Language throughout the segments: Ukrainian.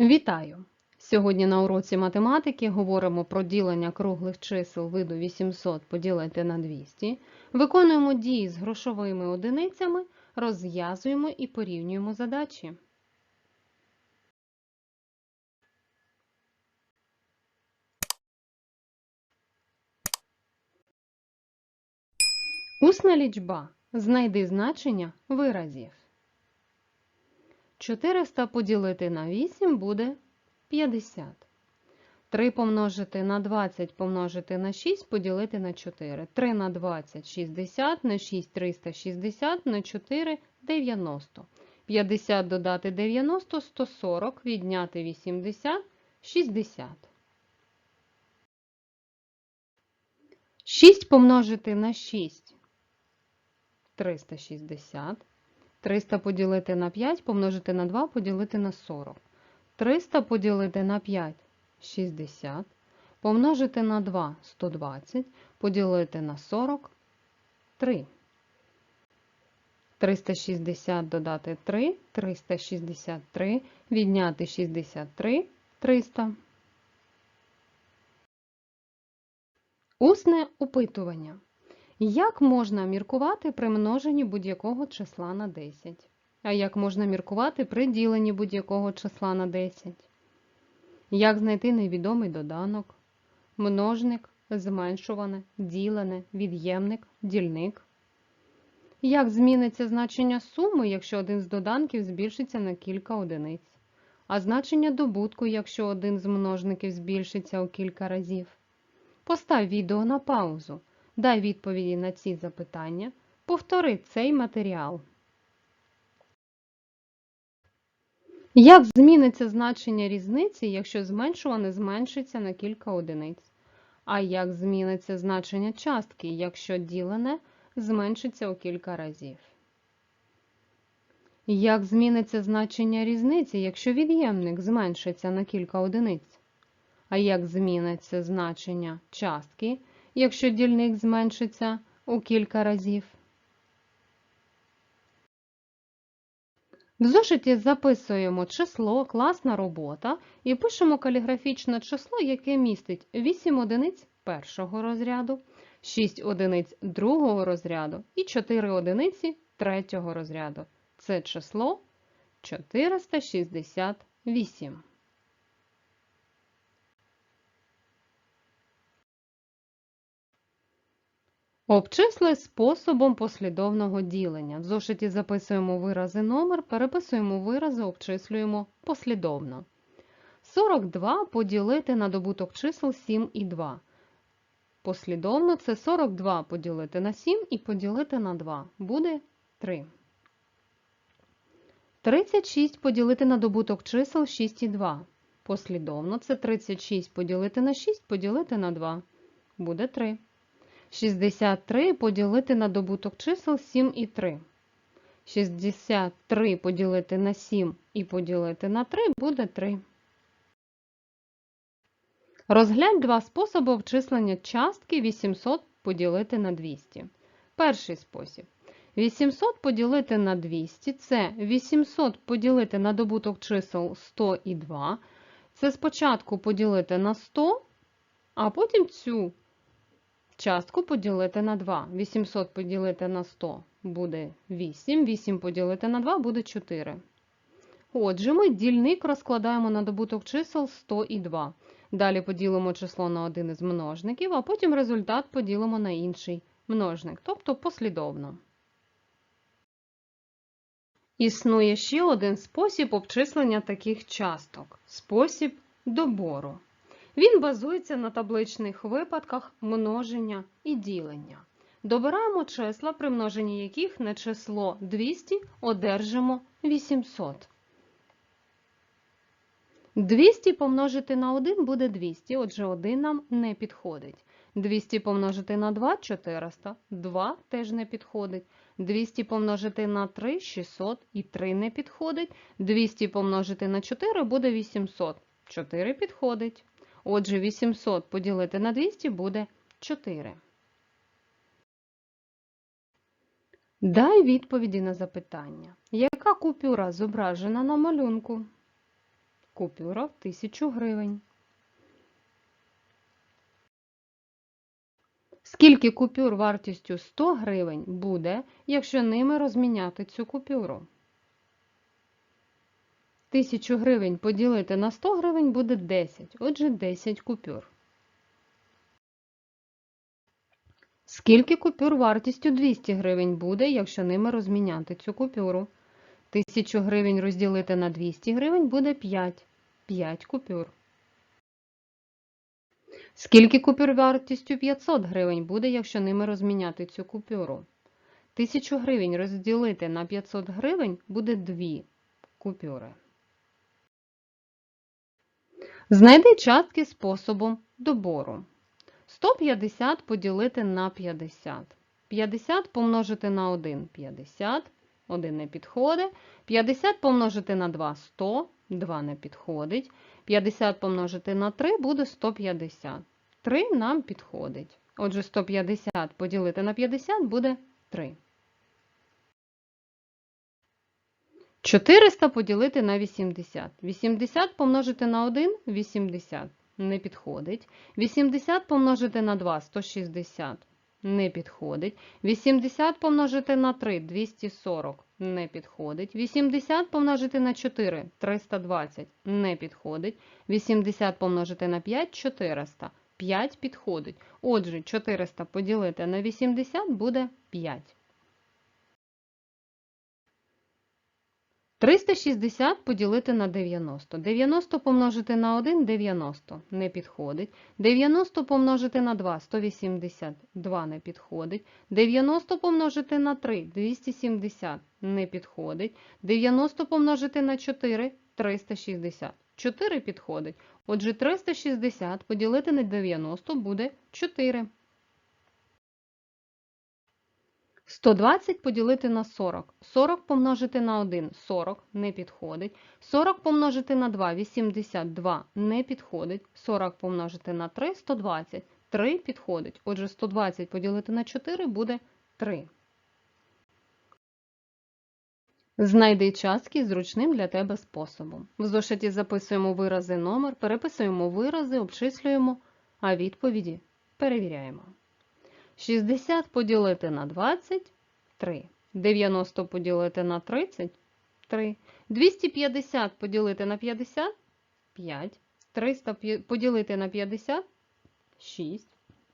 Вітаю! Сьогодні на уроці математики говоримо про ділення круглих чисел виду 800 поділити на 200, виконуємо дії з грошовими одиницями, розв'язуємо і порівнюємо задачі. Усна лічба. Знайди значення виразів. 400 поділити на 8 буде 50. 3 помножити на 20 помножити на 6 поділити на 4. 3 на 20 – 60, на 6 – 360, на 4 – 90. 50 додати 90 – 140, відняти 80 – 60. 6 помножити на 6 – 360. 300 поділити на 5, помножити на 2, поділити на 40. 300 поділити на 5 60. Помножити на 2 120, поділити на 40 3. 360 додати 3, 363, відняти 63, 300. Усне опитування. Як можна міркувати при множенні будь-якого числа на 10? А як можна міркувати при діленні будь-якого числа на 10? Як знайти невідомий доданок? Множник, зменшуване, ділене, від'ємник, дільник? Як зміниться значення суми, якщо один з доданків збільшиться на кілька одиниць? А значення добутку, якщо один з множників збільшиться у кілька разів? Постав відео на паузу. Дай відповіді на ці запитання. Повтори цей матеріал. Як зміниться значення різниці, якщо зменшуване зменшиться на кілька одиниць? А як зміниться значення частки, якщо ділене зменшиться у кілька разів? Як зміниться значення різниці, якщо від'ємник зменшиться на кілька одиниць? А як зміниться значення частки, якщо дільник зменшиться у кілька разів. В зошиті записуємо число, класна робота і пишемо каліграфічне число, яке містить 8 одиниць першого розряду, 6 одиниць другого розряду і 4 одиниці третього розряду. Це число 468. Обчисли способом послідовного ділення. В зошиті записуємо вирази номер, переписуємо вирази, обчислюємо послідовно. 42 поділити на добуток чисел 7 і 2. Послідовно це 42 поділити на 7 і поділити на 2. Буде 3. 36 поділити на добуток чисел 6 і 2. Послідовно це 36 поділити на 6 поділити на 2. Буде 3. 63 поділити на добуток чисел 7 і 3. 63 поділити на 7 і поділити на 3 буде 3. Розглянь два способи обчислення частки 800 поділити на 200. Перший спосіб. 800 поділити на 200 це 800 поділити на добуток чисел 100 і 2. Це спочатку поділити на 100, а потім цю частку поділити на 2. 800 поділити на 100 буде 8. 8 поділити на 2 буде 4. Отже, ми дільник розкладаємо на добуток чисел 100 і 2. Далі поділимо число на один із множників, а потім результат поділимо на інший множник, тобто послідовно. Існує ще один спосіб обчислення таких часток спосіб добору. Він базується на табличних випадках множення і ділення. Добираємо числа, при множенні яких на число 200 одержимо 800. 200 помножити на 1 буде 200, отже 1 нам не підходить. 200 помножити на 2 – 400, 2 теж не підходить. 200 помножити на 3 – 600 і 3 не підходить. 200 помножити на 4 буде 800, 4 підходить. Отже, 800 поділити на 200 буде 4. Дай відповіді на запитання. Яка купюра зображена на малюнку? купюра в 1000 гривень. Скільки купюр вартістю 100 гривень буде, якщо ними розміняти цю купюру? 1000 гривень поділити на 100 гривень буде 10, отже 10 купюр. Скільки купюр вартістю 200 гривень буде, якщо ними розміняти цю купюру? 1000 гривень розділити на 200 гривень буде 5. 5 купюр. Скільки купюр вартістю 500 гривень буде, якщо ними розміняти цю купюру? 1000 гривень розділити на 500 гривень буде 2 купюри. Знайди частки способом добору. 150 поділити на 50. 50 помножити на 1 – 50. 1 не підходить. 50 помножити на 2 – 100. 2 не підходить. 50 помножити на 3 буде 150. 3 нам підходить. Отже, 150 поділити на 50 буде 3. 400 поділити на 80. 80 помножити на 1 – 80. Не підходить. 80 помножити на 2 – 160. Не підходить. 80 помножити на 3 – 240. Не підходить. 80 помножити на 4 – 320. Не підходить. 80 помножити на 5 – 400. 5 підходить. Отже, 400 поділити на 80 буде 5. 360 поділити на 90. 90 помножити на 1 – 90. Не підходить. 90 помножити на 2 – 180. 2 не підходить. 90 помножити на 3 – 270. Не підходить. 90 помножити на 4 – 360. 4 підходить. Отже, 360 поділити на 90 буде 4. 120 поділити на 40. 40 помножити на 1 – 40, не підходить. 40 помножити на 2 – 82, не підходить. 40 помножити на 3 – 120, 3 підходить. Отже, 120 поділити на 4 буде 3. Знайди частки зручним для тебе способом. В зошиті записуємо вирази номер, переписуємо вирази, обчислюємо, а відповіді перевіряємо. 60 поділити на 20 – 3. 90 поділити на 30 – 3. 250 поділити на 50 – 5. 300 поділити на 50 – 6.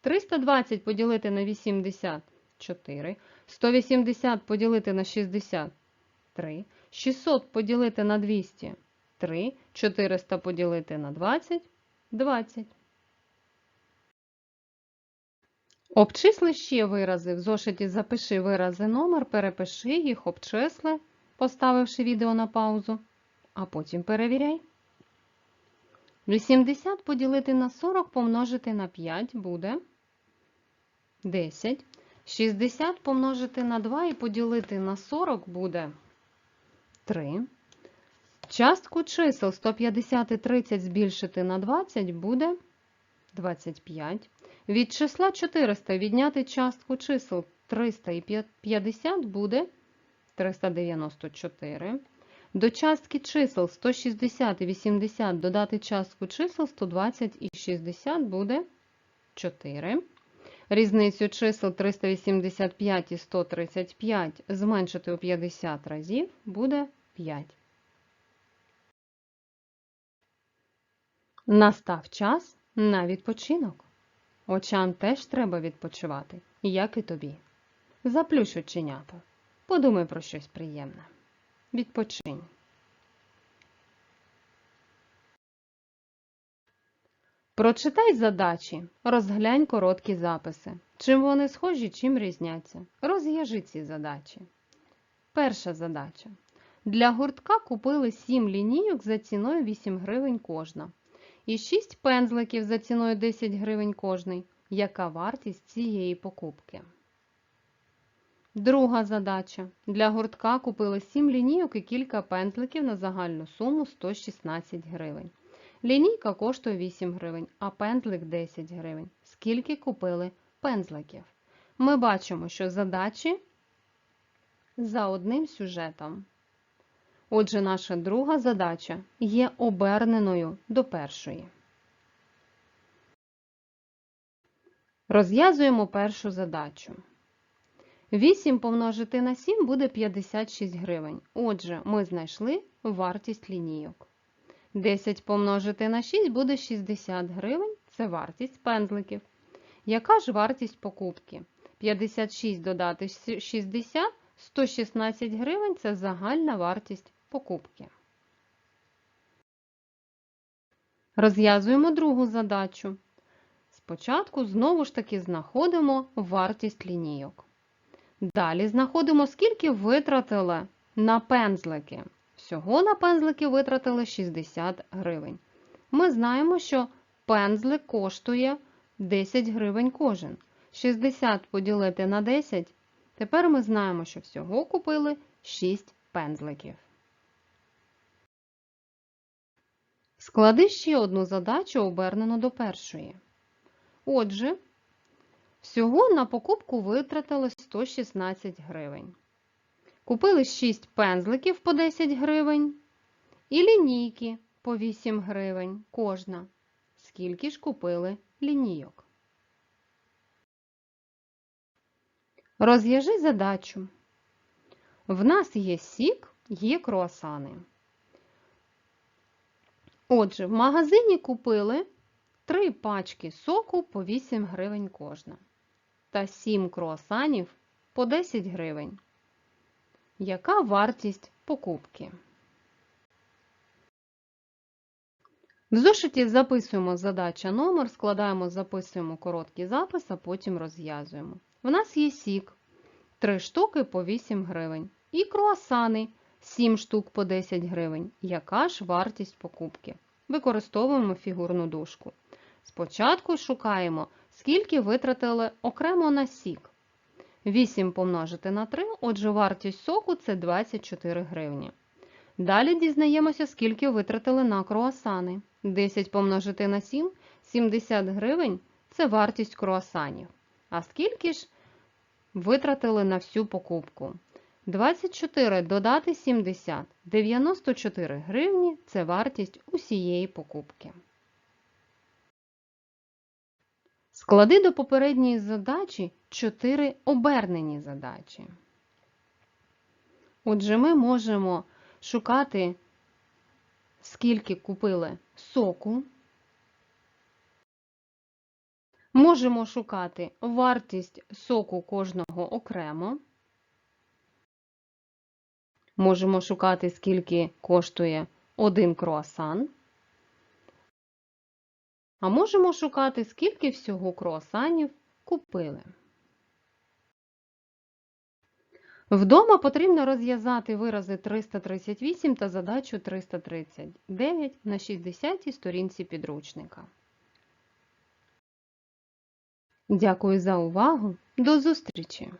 320 поділити на 80 – 4. 180 поділити на 60 – 3. 600 поділити на 200 – 3. 400 поділити на 20 – 20. Обчисли ще вирази. В зошиті запиши вирази номер, перепиши їх, обчисли, поставивши відео на паузу, а потім перевіряй. 80 поділити на 40 помножити на 5 буде 10. 60 помножити на 2 і поділити на 40 буде 3. Частку чисел 150 і 30 збільшити на 20 буде 25. Від числа 400 відняти частку чисел 300 і 50 буде 394. До частки чисел 160 і 80 додати частку чисел 120 і 60 буде 4. Різницю чисел 385 і 135 зменшити у 50 разів буде 5. Настав час на відпочинок. Очам теж треба відпочивати, як і тобі. Заплющ оченята. Подумай про щось приємне. Відпочинь. Прочитай задачі, розглянь короткі записи. Чим вони схожі, чим різняться. Розв'яжи ці задачі. Перша задача. Для гуртка купили 7 лінійок за ціною 8 гривень кожна і 6 пензликів за ціною 10 гривень кожний. Яка вартість цієї покупки? Друга задача. Для гуртка купили 7 лінійок і кілька пензликів на загальну суму 116 гривень. Лінійка коштує 8 гривень, а пензлик 10 гривень. Скільки купили пензликів? Ми бачимо, що задачі за одним сюжетом. Отже, наша друга задача є оберненою до першої. Розв'язуємо першу задачу. 8 помножити на 7 буде 56 гривень. Отже, ми знайшли вартість лінійок. 10 помножити на 6 буде 60 гривень. Це вартість пензликів. Яка ж вартість покупки? 56 додати 60 116 гривень це загальна вартість покупки. Розв'язуємо другу задачу. Спочатку знову ж таки знаходимо вартість лінійок. Далі знаходимо, скільки витратили на пензлики. Всього на пензлики витратили 60 гривень. Ми знаємо, що пензлик коштує 10 гривень кожен. 60 поділити на 10. Тепер ми знаємо, що всього купили 6 пензликів. Склади ще одну задачу, обернену до першої. Отже, всього на покупку витратили 116 гривень. Купили 6 пензликів по 10 гривень і лінійки по 8 гривень кожна. Скільки ж купили лінійок? Розв'яжи задачу. В нас є сік, є круасани. Отже, в магазині купили 3 пачки соку по 8 гривень кожна та 7 круасанів по 10 гривень. Яка вартість покупки? В зошиті записуємо задача номер, складаємо, записуємо короткий запис, а потім розв'язуємо. В нас є сік 3 штуки по 8 гривень. І круасани 7 штук по 10 гривень. Яка ж вартість покупки? Використовуємо фігурну дужку. Спочатку шукаємо, скільки витратили окремо на сік. 8 помножити на 3, отже, вартість соку це 24 гривні. Далі дізнаємося, скільки витратили на круасани. 10 помножити на 7 70 гривень це вартість круасанів. А скільки ж витратили на всю покупку? 24 додати 70 94 гривні це вартість усієї покупки. Склади до попередньої задачі 4 обернені задачі. Отже, ми можемо шукати, скільки купили соку. Можемо шукати вартість соку кожного окремо. Можемо шукати, скільки коштує один круасан. А можемо шукати, скільки всього круасанів купили. Вдома потрібно розв'язати вирази 338 та задачу 339 на 60 сторінці підручника. Дякую за увагу. До зустрічі!